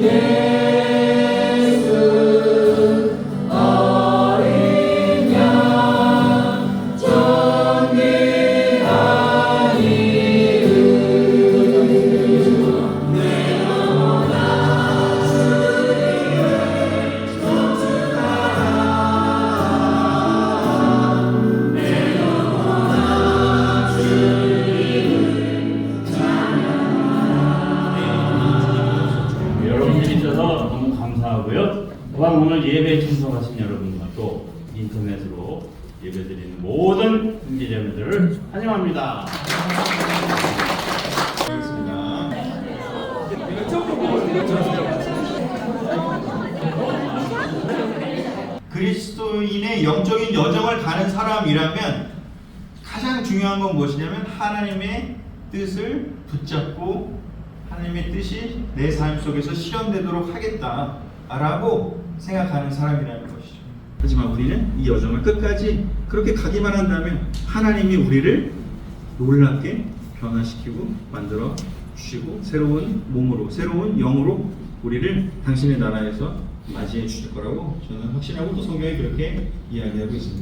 여 있어서 너무 감사하고요. 또한 오늘 예배 참석하신 여러분과 또 인터넷으로 예배드리는 모든 형제자매들을 환영합니다. 그리스도인의 영적인 여정을 가는 사람이라면 가장 중요한 건 무엇이냐면 하나님의 뜻을 붙잡고 하나님의 뜻이 내 삶 속에서 실현되도록 하겠다라고 생각하는 사람이라는 것이죠. 하지만 우리는 이 여정을 끝까지 그렇게 가기만 한다면 하나님이 우리를 놀랍게 변화시키고 만들어 주시고 새로운 몸으로 새로운 영으로 우리를 당신의 나라에서 맞이해 주실 거라고 저는 확신하고 또 성경이 그렇게 이야기하고 있습니다.